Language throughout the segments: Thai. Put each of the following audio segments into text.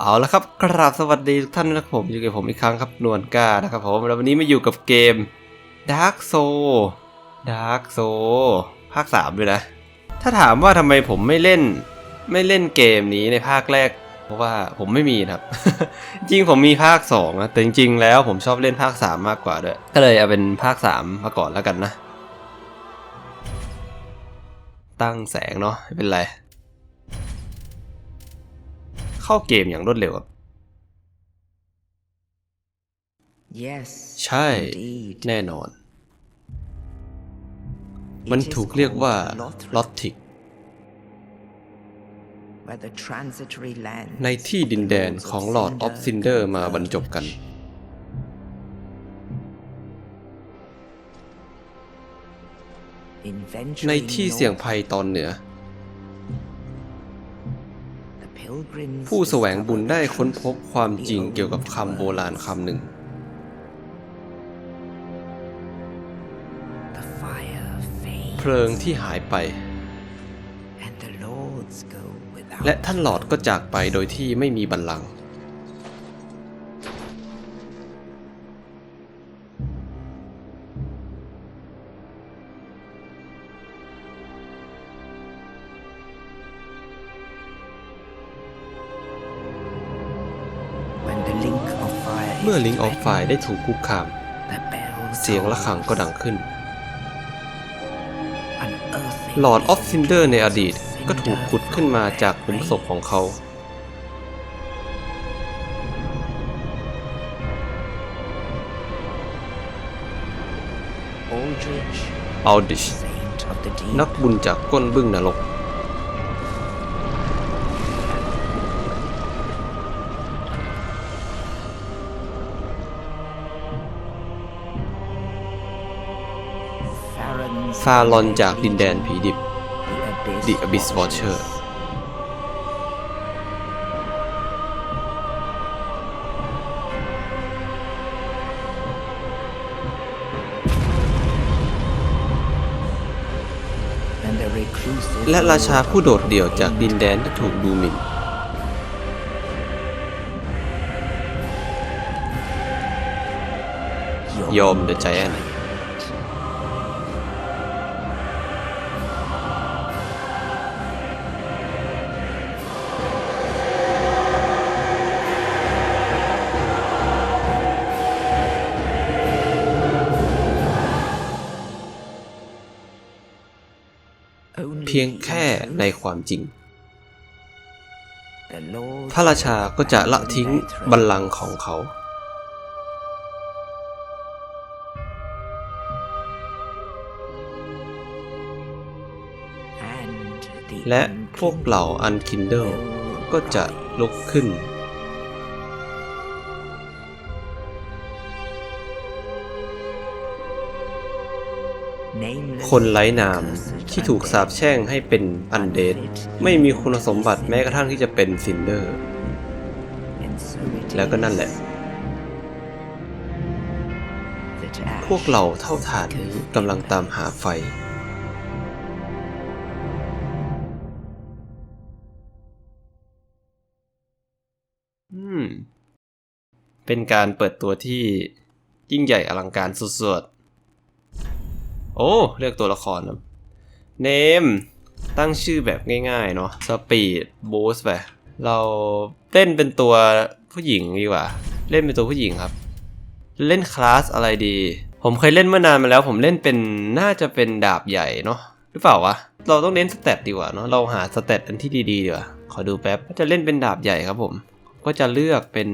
เอาละครับกราบสวัสดีทุกท่านนะครับผมอยู่กับผมอีกครั้งครับนวลก้านะครับผมแล้ววันนี้มาอยู่กับเกม Dark Soul Dark Soul ภาค 3 ด้วยนะ ถ้าถามว่าทำไมผมไม่เล่น ไม่เล่นเกมนี้ในภาคแรก เพราะว่าผมไม่มีครับ จริงผมมีภาค2นะแต่จริงๆแล้วผมชอบเล่นภาค 3 มากกว่าด้วยก็เลยเอาเป็นภาค 3 มาก่อนแล้วกันนะ ตั้งแสงเนาะไม่เป็นไร เข้าเกมอย่างรวดเร็วครับ Yes ใช่ indeed แน่นอน มันถูกเรียกว่าลอตติก where the transitory land ในที่ดินแดนของ Lord of Cinder มาบรรจบกัน ในที่เสี่ยงภัยตอนเหนือ ผู้แสวงบุญได้ค้นพบความจริงเกี่ยวกับคำโบราณคำหนึ่ง เพลิงที่หายไป และท่านหลอดก็จากไปโดยที่ไม่มีบัลลังก์ อลิงออฟไฟได้ถูกคุกคาม เสียงะระฆังก็ดังขึ้น หลอดออฟซินเดอร์ในอดีตก็ถูกขุดขึ้นมาจากหลุมศพของเขา อัลดิช นักบุญจากก้นบึ้งนรก ฟาลอนจากดินแดนผีดิบ The Abyss Watcher และราชาผู้โดดเดี่ยวจากดินแดนที่ถูกดูหมิ่นยอมเดอะไจแอน พียงแค่ในความจริง พระราชาก็จะละทิ้งบัลลังก์ของเขา และพวกเหล่าอันคินเดิลก็จะลุกขึ้น คนไร้นามที่ถูกสาปแช่งให้เป็นอันเดดไม่มีคุณสมบัติแม้กระทั่งที่จะเป็นซินเดอร์ แล้วก็นั่นแหละ พวกเราเท่าฐานนี้กำลังตามหาไฟอืมเป็นการเปิดตัวที่ยิ่งใหญ่อลังการสุดๆ โอ้เลือกตัวละครนะเนม ตั้งชื่อแบบง่ายๆเนาะสปีดบูสไปเราเล่นเป็นตัวผู้หญิงดีกว่า เล่นเป็นตัวผู้หญิงครับ เล่นคลาสอะไรดี ผมเคยเล่นเมื่อนานมาแล้ว ผมเล่นเป็นน่าจะเป็นดาบใหญ่เนาะหรือเปล่าวะเราต้องเน้นสเตตดีกว่าเนาะเราหาสเตตอันที่ดีๆดีกว่าขอดูแป๊บจะเล่นเป็นดาบใหญ่ครับผม ก็จะเลือกเป็น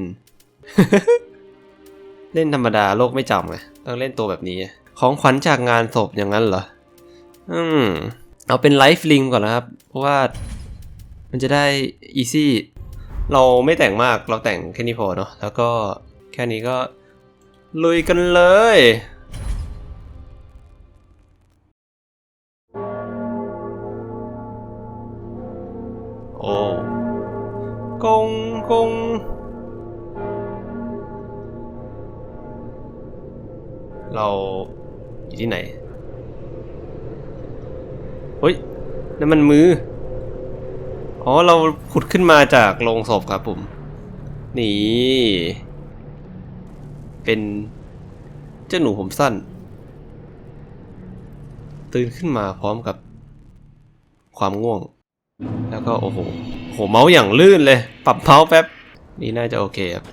เล่นธรรมดาโลกไม่จำไงต้องเล่นตัวแบบนี้ ของขวัญจากงานศพอย่างนั้นเหรอ อืม เอาเป็นไลฟ์ลิงก่อนนะครับ เพราะว่ามันจะได้อีซี่ เราไม่แต่งมาก เราแต่งแค่นี้พอเนาะ แล้วก็แค่นี้ก็ลุยกันเลยโอ้กงกงเรา อยู่ที่ไหนเฮ้ยนั่นมันมือ อ๋อ เราขุดขึ้นมาจากโรงศพครับผม นี่ เป็นเจ้าหนูผมสั้น ตื่นขึ้นมาพร้อมกับ ความง่วง แล้วก็โอ้โหโหเมาส์อย่างลื่นเลย ปรับเมาส์แป๊บ นี่น่าจะโอเคครับ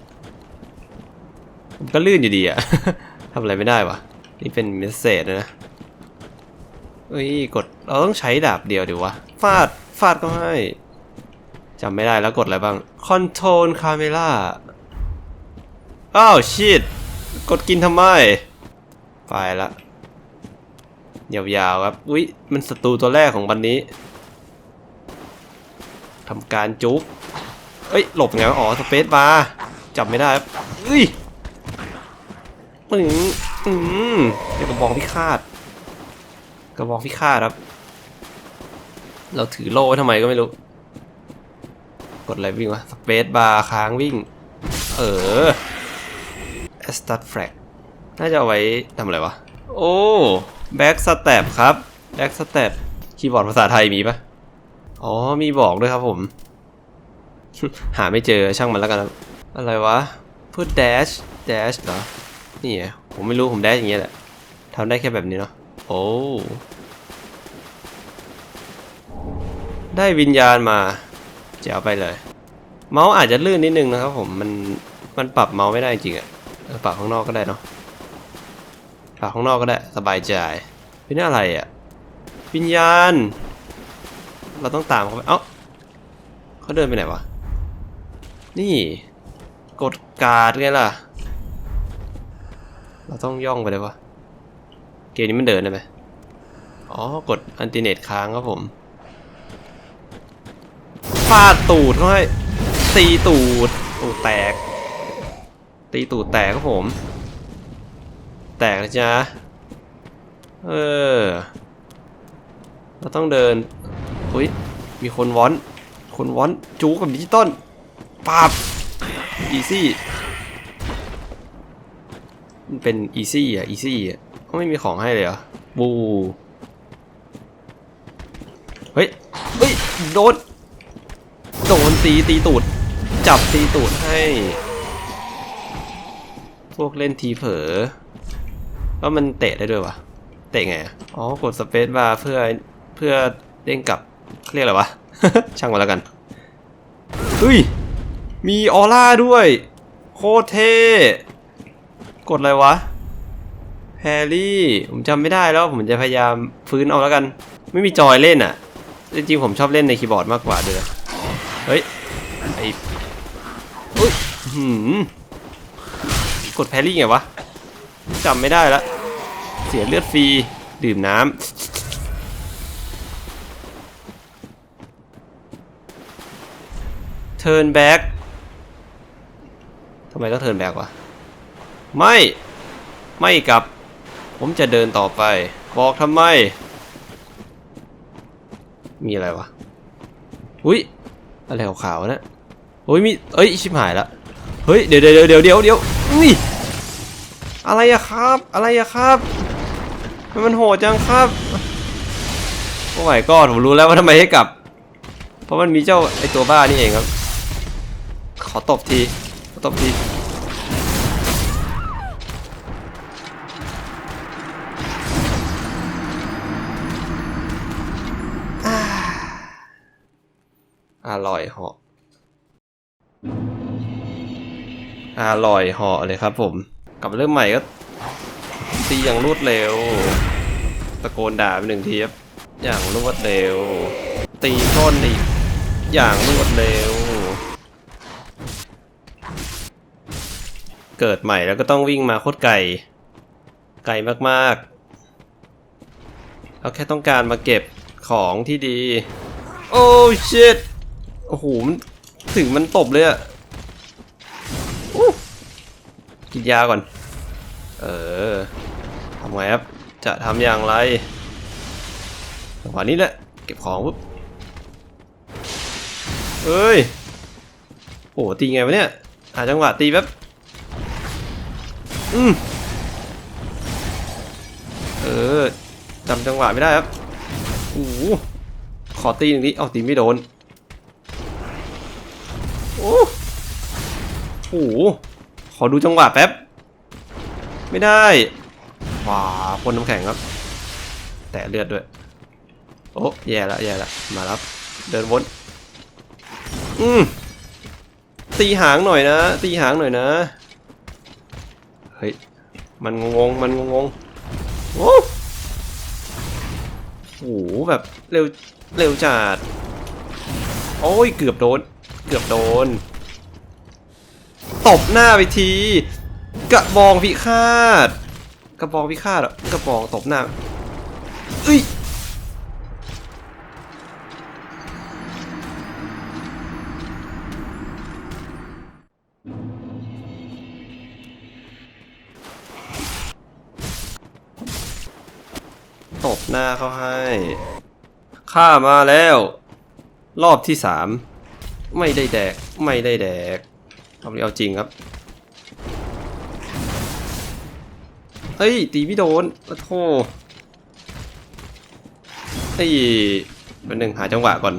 ก็ลื่นอยู่ดีอะทำอะไรไม่ได้วะ นี่เป็นเมสเซจนะเอ้ยกดเราต้องใช้ดาบเดียวดีวะ ฟาด ฟาดก็ให้จำไม่ได้แล้วกดอะไรบ้าง Control Camera อ้าวชิดกดกินทำไม ไปละยาวๆครับอุ๊ยมันศัตรูตัวแรกของวันนี้ทำการจุกเอ้ย หลบไงอ๋อ สเปซบาร์จับไม่ได้ครับอุ้ยปึ๋ง อืมเดี๋ยวกระบองพิฆาตกระบองพิฆาตครับ เราถือโล่ทำไมก็ไม่รู้ กดอะไรวิ่งวะสเปซบาร์ค้างวิ่ง เออ a s t a r t Flag น่าจะเอาไว้ทำอะไรวะ โอ้ Back Step ครับ Back Step คีย์บอร์ดภาษาไทยมีปะอ๋อ มีบอกด้วยครับผม หาไม่เจอช่างมันแล้วกัน อะไรวะ เพื่อ dash dash เหรอ นี่ไง ผมไม่รู้ผม dash อย่างเงี้ยแหละทำได้แค่แบบนี้เนาะโอ้ได้วิญญาณมาจะเอาไปเลย เมาส์อาจจะลื่นนิดนึงนะครับผมมันมันปรับเมาส์ไม่ได้จริงอะปรับข้างนอกก็ได้เนาะปากข้างนอกก็ได้สบายใจเป็นอะไรอะ่ะวิญญาณ เราต้องตามเขาไปเอ้าเขาเดินไปไหนวะนี่กดการ์ดไงล่ะ เราต้องย่องไปเลยวะเกมนี้มันเดินได้ไหมอ๋อ กดอันติเนตค้างครับผมฟาดตูดเขาให้ตีตูดตูดแตก ตีตูดแตกครับผม แตกนะจ๊ะเออ เราต้องเดินอุ้ย มีคนวอน คนวอนจูกับดิจิตอลปาบอีซี่ เป็นอีซี่อะอีซี่อะเขาไม่มีของให้เลยเหรอบูเฮ้ยเฮ้ยโดนโดนตีตีตูด จับตีตูดให้ พวกเล่นทีเผลอว่ามันเตะได้ด้วยวะเตะไงอะอ๋อกดสเปซบาร์เพื่อเพื่อเด้งกลับเขาเรียกอะไรวะ ช่างมาแล้วกันเฮ้ยมีออร่าด้วย โคตรเท่ กดอะไรวะแฮร์รี่ ผมจำไม่ได้แล้วผมจะพยายามฟื้นเอาแล้วกัน ไม่มีจอยเล่นอะ จริงๆผมชอบเล่นในคีย์บอร์ดมากกว่าเด้วยเฮ้ยไออุ้ยหือกดแพรรี่ไงวะจำไม่ได้ละเสียเลือดฟรี ดื่มน้ำ turn back ทำไมต้อง turn back วะ ไม่ ไม่กลับ ผมจะเดินต่อไป บอกทำไม มีอะไรวะ อุ้ย อะไรขาวๆนะอุ้ยมีเอ้ย ชิบหายละ เฮ้ย เดี๋ยวเดี๋ยวเดี๋ยวเดี๋ยวเดี๋ยวอุ้ยอะไรอะครับ อะไรอะครับทำไมมันโหดจังครับโอ้ยก็ผมรู้แล้วว่าทำไมให้กลับ เพราะมันมีเจ้าไอตัวบ้านี่เองครับ ขอตบที ขอตบที อร่อยเหาะอร่อยเหาะเลยครับผม กลับเริ่มใหม่ก็ตีอย่างรวดเร็ว ตะโกนด่าไปหนึ่งทีครับ อย่างรวดเร็ว ตีก้นอีก อย่างรวดเร็ว เกิดใหม่แล้วก็ต้องวิ่งมาโคตรไกล ไกลมากๆ เราแค่ต้องการมาเก็บของที่ดี โอ้ชิต โอ้โหมันถึงมันตบเลยอะกินยาก่อน เออทำไงครับ จะทำอย่างไรจังหวะนี้แหละ เก็บของปุ๊บเอ้ย โอ้ตีไงวะเนี่ยหาจังหวะตีแป๊บอืมเออจำจังหวะไม่ได้ครับโอ้โหขอตีหนึ่งทีเอาตีไม่โดน โอ้โหขอดูจังหวะแป๊บ ไม่ได้ว้าพ่นน้ำแข็งครับ แต่เลือดด้วย โอ้แย่ละแย่ละมารับ เดินวนอืมตีหางหน่อยนะ ตีหางหน่อยนะ เฮ้ย มันงงมันงงโอ้โหแบบเร็วเร็วจัดโอ้ยเกือบโดน เกือบโดน ตบหน้าไปที กระบองพิฆาต กระบองพิฆาตอะกระบองตบหน้าเอ้ยตบหน้าเขาให้ข้ามาแล้ว รอบที่สาม ไม่ได้แดก ไม่ได้แดก เอาเอาจริงครับ เฮ้ย ตีไม่โดนโอ้โหเฮ้ยเป็นหนึ่งหาจังหวะก่อน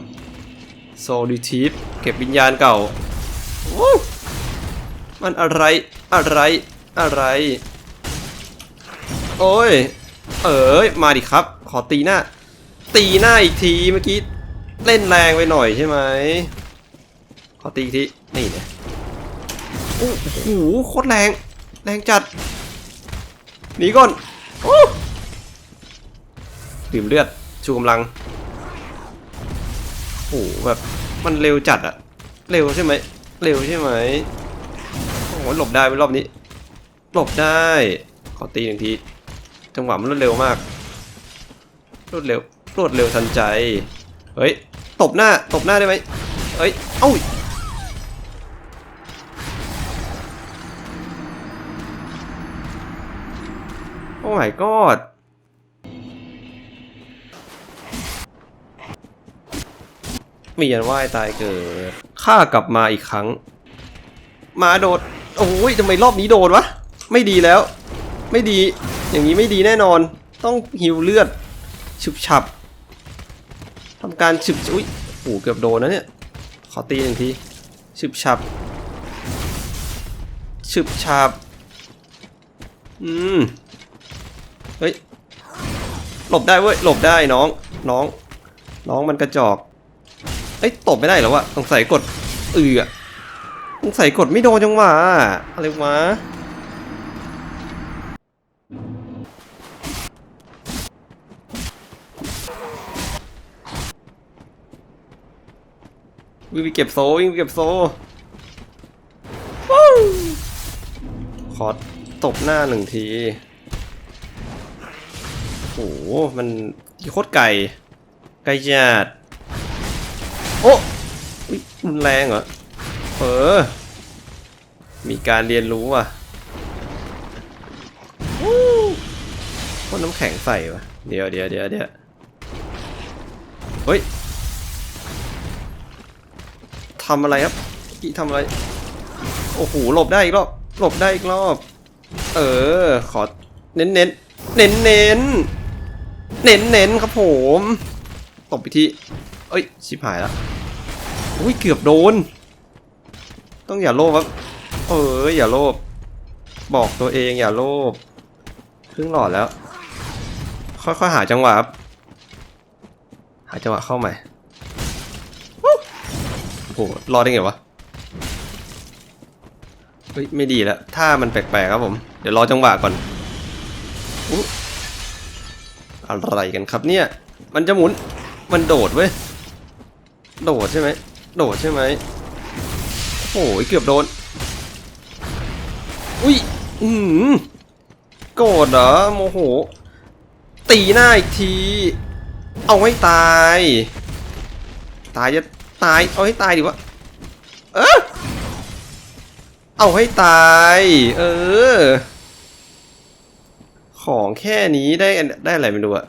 โซดิทีฟเก็บวิญญาณเก่าโอ้มันอะไร อะไร อะไร โอ้ย เอ้ยมาดิครับ ขอตีหน้า ตีหน้าอีกทีเมื่อกี้ เล่นแรงไปหน่อยใช่ไหม ขอตีอีกที นี่เนี่ย โอ้โหโคตรแรง แรงจัด หนีก่อนโอ้ดื่มเลือด ชูกำลัง โอ้โหแบบมันเร็วจัดอะเร็วใช่ไหม เร็วใช่ไหม โอ้โหหลบได้ไหมรอบนี้ หลบได้ ขอตีหนึ่งที จังหวะมันรวดเร็วมาก รวดเร็ว รวดเร็วทันใจ เฮ้ย ตบหน้า ตบหน้าได้ไหมเฮ้ย เอ้า my god มียันว่ายตายเกิดข้ากลับมาอีกครั้ง มาโดด โอ้ยทำไมรอบนี้โดนวะ ไม่ดีแล้ว ไม่ดี อย่างนี้ไม่ดีแน่นอน ต้องหิวเลือด ฉุบฉับทำการฉุบอุ้ยโอ้เกือบโดนนะเนี่ย ขอตีหนึ่งที ฉุบฉับ ฉุบฉับ อืม เฮ้ย หลบได้เว้ย หลบได้น้อง น้อง น้องมันกระจอก เอ้ย ตบไม่ได้หรอวะสงสัยกดเอือสงสัยกดไม่โดนจังหวะอะไรวะวิ่งไปเก็บโซวิ่งไปเก็บโซขอตบหน้าหนึ่งที มันโคตรไก่ ไก่จัดโอ้ยรุนแรงเหรอ เออ มีการเรียนรู้อะวู้พ่นน้ำแข็งใส่วะเดี๋ยวเดี๋ยวเดี๋ยวเดี๋ยวเฮ้ยทำอะไรครับกี่ทำอะไร โอ้โหหลบได้อีกรอบหลบได้อีกรอบ เออ ขอเน้นเน้นเน้นเน้น เน้นเน้นครับผมตบไปที่ เอ้ย ชิบหายแล้วอุ้ย เกือบโดน ต้องอย่าโลภครับ เอออย่าโลภ บอกตัวเองอย่าโลภครึ่งหลอดแล้ว ค่อยๆหาจังหวะครับ หาจังหวะเข้าใหม่ โอ้โห รอดได้ไงวะ เฮ้ย ไม่ดีแล้ว ถ้ามันแปลกๆครับผม เดี๋ยวรอจังหวะก่อน อะไรกันครับเนี่ย มันจะหมุน มันโดดเว้ย โดดใช่ไหม โดดใช่ไหมโอ้ยเกือบโดน อุ้ย อืมโกรธเหรอโมโห ตีหน้าอีกที เอาให้ตาย ตายจะตาย เอาให้ตายดิวะ เออเอาให้ตาย เออ ของแค่นี้ได้ได้อะไรไม่รู้อะ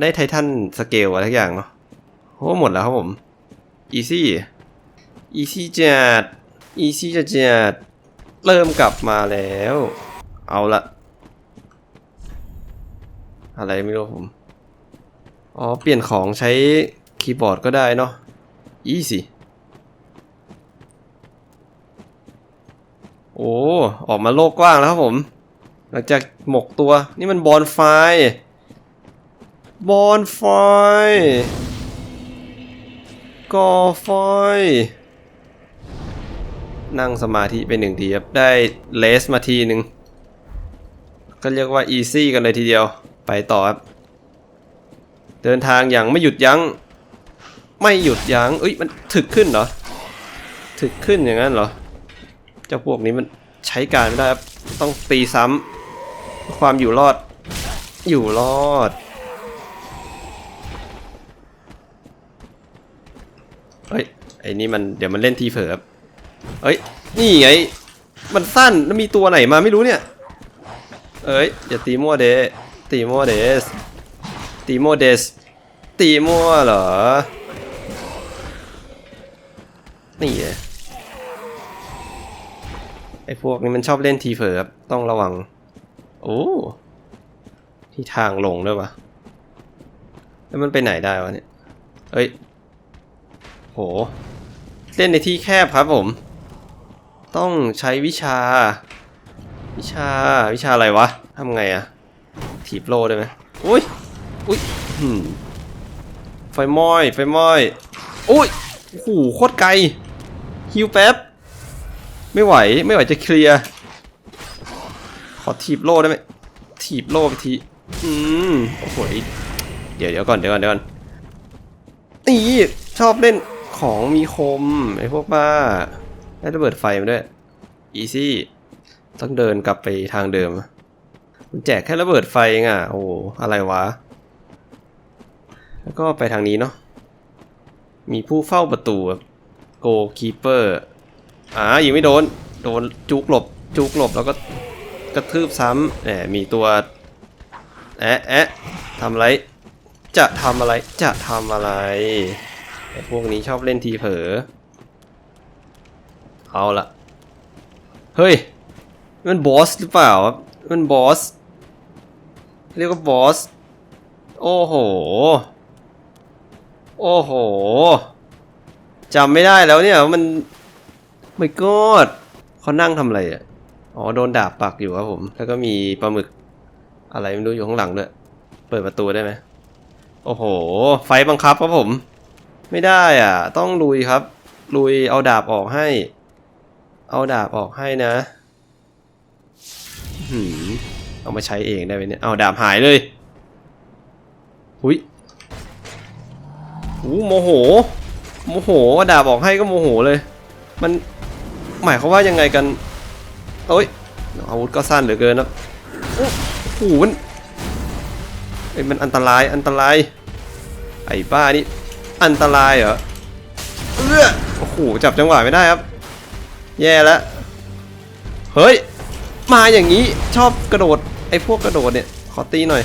ได้ไททันสเกลอะไรทุกอย่างเนาะโอ้หมดแล้วครับผมอีซี่อีซี่จัดอีซี่จัดจัดเริ่มกลับมาแล้ว เอาละอะไรไม่รู้ผม อ๋อ เปลี่ยนของใช้คีย์บอร์ดก็ได้เนาะอีซี่โอ้ ออกมาโลกกว้างแล้วครับผม หลังจากหมกตัว นี่มันบอลไฟ บอลไฟก่อไฟ นั่งสมาธิไปหนึ่งทีครับ ได้เลสมาทีหนึ่ง ก็เรียกว่าอีซี่กันเลยทีเดียว ไปต่อครับ เดินทางอย่างไม่หยุดยัง้ง ไม่หยุดยัง้งเอ้ย มันถึกขึ้นเหรอ ถึกขึ้นอย่างนั้นเหรอ เจ้าพวกนี้มันใช้การไม่ได้ครับ ต้องตีซ้ำ ความอยู่รอด อยู่รอด เฮ้ย ไอ้นี่มันเดี๋ยวมันเล่นทีเผลอครับเฮ้ย นี่ไง มันสั้นแล้วมีตัวไหนมาไม่รู้เนี่ย เอ้ยอย่าตีมั่วเดตีมั่วเดส ตีมั่วเดส ตีมั่วเหรอ นี่ไงไอ้พวกนี้มันชอบเล่นทีเผลอครับต้องระวัง โอ้ ที่ทางลงด้วยวะแล้วมันไปไหนได้วะเนี่ยเฮ้ย โห เล่นในที่แคบครับผม ต้องใช้วิชา วิชา วิชาอะไรวะทำไงอะถีบโลได้ไหมอุ้ย อุ้ยหืมไฟไหม้ไฟไหม้อุ้ยโอ้โหโคตรไกลฮิวแป๊บ ไม่ไหว ไม่ไหวจะเคลียร์ ขอถีบโลได้ไหมถีบโลไปที อืมโอ้โหเดี๋ยวเดี๋ยวก่อนเดี๋ยวก่อนเดี๋ยวก่อนนี่ชอบเล่นของมีคมไอ้พวกบ้าได้ระเบิดไฟมาด้วยอีซี่ต้องเดินกลับไปทางเดิมมันแจกแค่ระเบิดไฟเองอะโอ้โหอะไรวะ แล้วก็ไปทางนี้เนาะมีผู้เฝ้าประตูโกคีเปอร์อ่ายิงไม่โดน โดนจุกหลบ จุกหลบแล้วก็ กระทืบซ้ำแหมมีตัวแอะแอะทำอะไร จะทำอะไรจะทำอะไรไอพวกนี้ชอบเล่นทีเผลอเอาละเฮ้ย มันบอสหรือเปล่าครับมันบอส เรียกว่าบอส โอ้โห โอ้โหจำไม่ได้แล้วเนี่ย มันไม่กอดเขานั่งทำอะไรอะ อ๋อโดนดาบปักอยู่ครับผม แล้วก็มีปลาหมึก อะไรไม่รู้อยู่ข้างหลังด้วย เปิดประตูได้ไหมโอ้โห ไฟบังคับครับผม ไม่ได้อะ ต้องลุยครับ ลุยเอาดาบออกให้ เอาดาบออกให้นะหืมเอามาใช้เองได้ไหมเนี่ย เอาดาบหายเลยหุยหูโมโห โมโหดาบออกให้ก็โมโหเลย มันหมายควาว่ายังไงกัน เอ้ยอาวุธก็สั้นเหลือเกินนะโอ้โหมันเอ้ยมันอันตรายอันตราย ไอ้บ้านี่อันตรายเหรอเออโอ้โหจับจังหวะไม่ได้ครับ แย่แล้วเฮ้ย มาอย่างนี้ชอบกระโดดไอ้พวกกระโดดเนี่ยขอตีหน่อย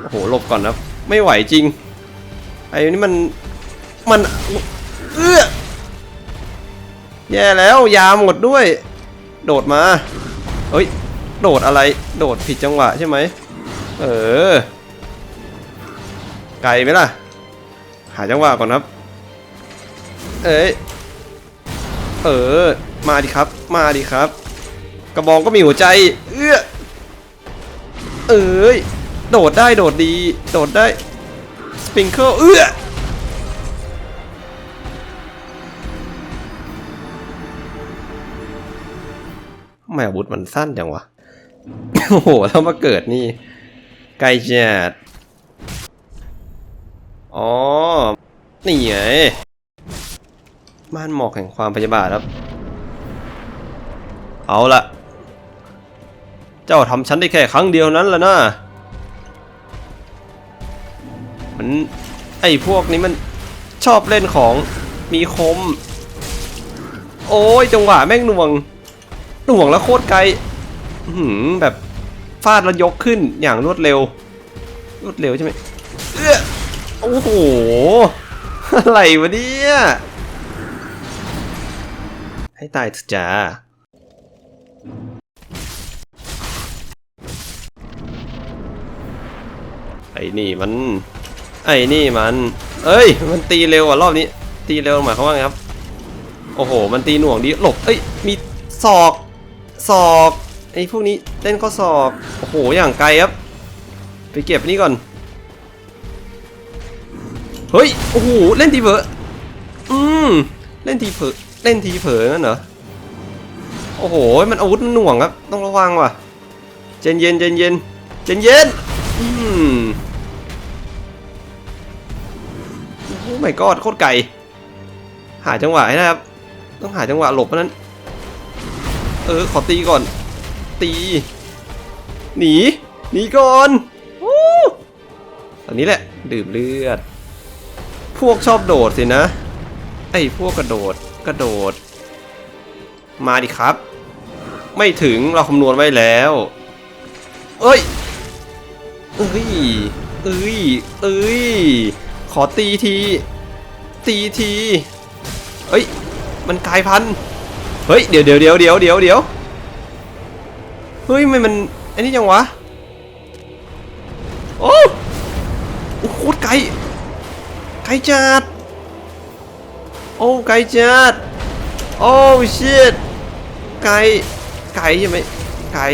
โอ้โหหลบก่อนนะไม่ไหวจริง ไอ้นี่มันมันเอื้อ แย่แล้วยาหมดด้วย โดดมาเฮ้ย โดดอะไร โดดผิดจังหวะใช่ไหม เออ ไกลไหมล่ะ หาจังหวะก่อนครับ เอ้ย เออ มาดิครับ มาดิครับ กระบองก็มีหัวใจ เอื้อเอ้ย โดดได้โดดดี โดดได้ สปริงเกิลเอื้อ ไมอาวุธมันสั้นจังวะ โอ้โหแล้วมาเกิดนี่ ไกลจัดอ๋อ นี่ไงม่านหมอกแห่งความพยาบาทครับ เอาละเจ้าทำฉันได้แค่ครั้งเดียวนั้นละนะมันไอ้พวกนี้มันชอบเล่นของมีคม โอ้ยจังหวะแม่งน่วง หน่วงแล้วโคตรไกลหือแบบฟาดแล้วยกขึ้นอย่างรวดเร็ว รวดเร็วใช่ไหมเอ้อโอ้โห อะไรวะเนี่ย ให้ตายเถอะจ้าไอ้นี่มัน ไอ้นี่มัน เอ้ย มันตีเร็วกว่ารอบนี้ ตีเร็วหมายความว่าไงครับ โอ้โห มันตีหน่วงดี หลบ เอ้ย มีศอก ศอกไอ้พวกนี้เล่นข้อศอกโอ้โหอย่างไกลครับ ไปเก็บนี่ก่อน เฮ้ยโอ้โหเล่นทีเผลออืมเล่นทีเผลอเล่นทีเผลอนั่นเหรอโอ้โหมันอาวุธมันหน่วงครับ ต้องระวังว่ะเจนเย็นเจนเย็นเจนเย็นอืมโอ้ my god โคตรไกลหาจังหวะให้นะครับ ต้องหาจังหวะหลบเพราะนั้น เออ ขอตีก่อน ตี หนี หนีก่อนวู้ตอนนี้แหละ ดื่มเลือด พวกชอบโดดสินะ ไอ้พวกกระโดด กระโดด มาดิครับ ไม่ถึงเราคำนวณไว้แล้ว เอ้ย เอ้ย เอ้ย เอ้ย ขอตีที ตีที เอ้ย มันกลายพันธุ์ เฮ้ยเดี๋ยวเดี๋ยวเดี๋ยวเดี๋ยวเดี๋ยวเดี๋ยวเฮ้ยไม่มันไอ้นี่จังวะโอ้โอ้โคตรไกลไกลจัดโอ้ไกลจัดโอ้ชิตไกลไกลใช่ไหมไกล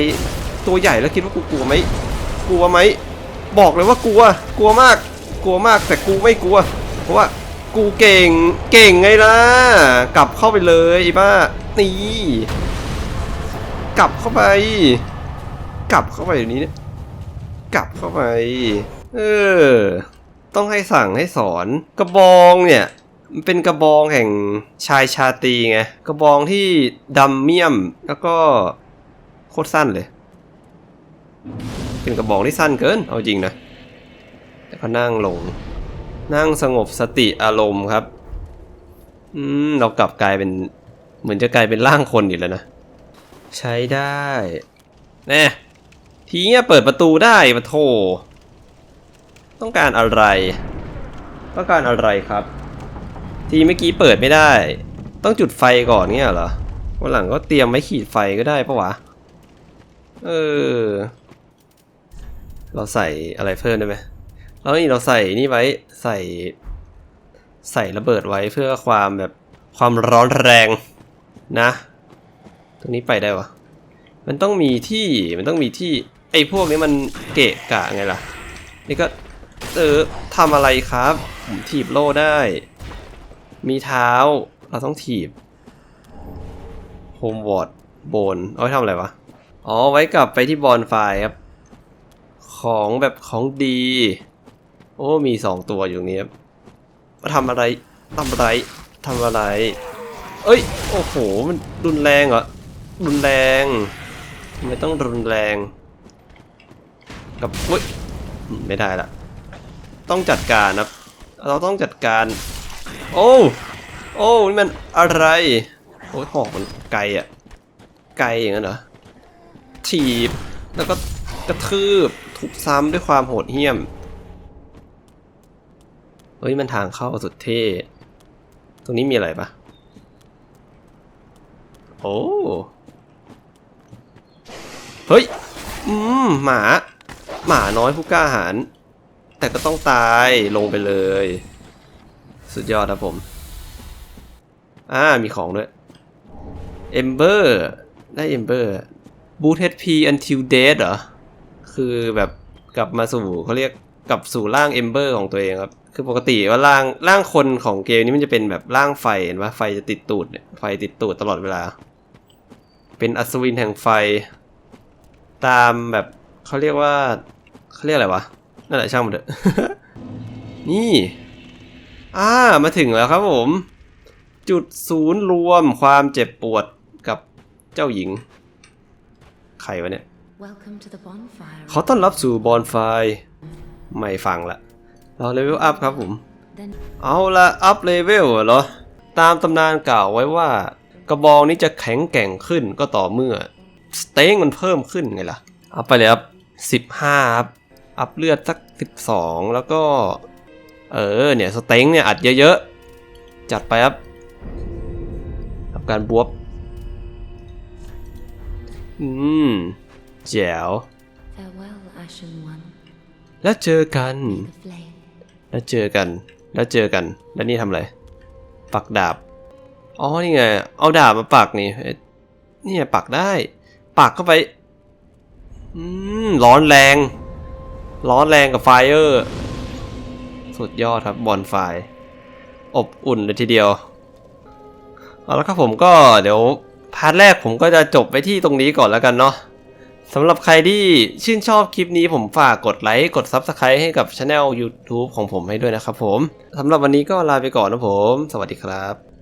ตัวใหญ่แล้วคิดว่ากูกลัวไหมกลัวไหมบอกเลยว่ากลัวกลัวมากกลัวมากแต่กูไม่กลัว เพราะว่ากูเก่งเก่งไงล่ะ กลับเข้าไปเลยอ้บ้า นี่กลับเข้าไป กลับเข้าไปอย่างนี้เนี่ยกลับเข้าไป เออ ต้องให้สั่งให้สอน กระบองเนี่ยมันเป็นกระบองแห่งชายชาตรีไง กระบองที่ดำเมี่ยมแล้วก็โคตรสั้นเลย เป็นกระบองที่สั้นเกิน เอาจริงนะแล้วก็นั่งลง นั่งสงบสติอารมณ์ครับ อืม เรากลับกลายเป็น เหมือนจะกลายเป็นร่างคนอยู่แล้วนะ ใช้ได้แน่ทีเนี้ยเปิดประตูได้ปะโทต้องการอะไร ต้องการอะไรครับ ทีเมื่อกี้เปิดไม่ได้ ต้องจุดไฟก่อนเงี้ยเหรอวันหลังก็เตรียมไว้ขีดไฟก็ได้ปะวะ เออ เราใส่อะไรเพิ่มได้ไหมแล้วนี่เราใส่นี่ไว้ใส่ ใส่ระเบิดไว้เพื่อความแบบความร้อนแรง นะ ตรงนี้ไปได้วะมันต้องมีที่มันต้องมีที่ไอ้พวกนี้มันเกะกะไงล่ะ นี่ก็เออทำอะไรครับผมถีบโล่ได้ มีเท้าเราต้องถีบโฮมวอร์ดโบนเอาไว้ทำอะไรวะ อ๋อไว้กลับไปที่บอลไฟครับ ของแบบของดี โอ้มีสองตัวอยู่นี้ครับมาทำอะไรทำอะไรทำอะไร เอ้ย โอ้โห มันรุนแรงเหรอ รุนแรงทำไมต้องรุนแรง กับอุ้ย ไม่ได้ละ ต้องจัดการครับเราต้องจัดการ โอ้ โอ้นี่มันอะไร โอ้ยหอกมันไกลอะไกลอย่างนั้นเหรอ ถีบ แล้วก็กระทืบ ทุบซ้ำด้วยความโหดเหี้ยม เฮ้ย มันทางเข้าสุดเท่ ตรงนี้มีอะไรปะ โอ้ เฮ้ย อืม หมา หมาน้อยผู้กล้าหาญ แต่ก็ต้องตายลงไปเลย สุดยอดครับผม อ่า มีของด้วย Ember ได้ Ember Boot HP until dead เหรอ คือแบบกลับมาสู่เขาเรียกกลับสู่ร่าง Ember ของตัวเองครับ คือปกติว่าร่างร่างคนของเกมนี้มันจะเป็นแบบร่างไฟเห็นปะไฟจะติดตูดไฟติดตูดตลอดเวลา เป็นอัศวินแห่งไฟ ตามแบบเขาเรียกว่าเขาเรียกอะไรวะนั่นแหละช่างมันเถอะนี่อ่ามาถึงแล้วครับผม จุดศูนย์รวมความเจ็บปวดกับเจ้าหญิง ใครวะเนี่ย Welcome to the bonfire. ขอต้อนรับสู่บอนไฟไม่ฟังละเราเลเวลอัพครับผม Then เอาละอัพเลเวลเหรอ ตามตำนานกล่าวไว้ว่า กระบองนี้จะแข็งแกร่งขึ้นก็ต่อเมื่อสเต็งมันเพิ่มขึ้นไงล่ะ อัพไปเลยครับสิบห้าครับ อัพเลือดสักสิบสองแล้วก็ เออเนี่ยสเต็งเนี่ยอัดเยอะๆ จัดไปครับกับการบวบอืมแจ๋ว farewell, Ashen One. แล้วเจอกัน The flame. แล้วเจอกัน แล้วเจอกัน แล้วนี่ทำอะไร ปักดาบ อ๋อนี่ไง เอาดาบมาปักนี่เนี่ไงปักได้ ปักเข้าไป อืม ร้อนแรง ร้อนแรงกับไฟเออร์ สุดยอดครับบอลไฟ อบอุ่นเลยทีเดียว เอาละครับผมก็เดี๋ยวพาร์ทแรกผมก็จะจบไปที่ตรงนี้ก่อนแล้วกันเนาะสำหรับใครที่ชื่นชอบคลิปนี้ผมฝากกดไลค์กด Subscribe ให้กับช anel YouTube ของผมให้ด้วยนะครับผม สำหรับวันนี้ก็ลาไปก่อนนะผม สวัสดีครับ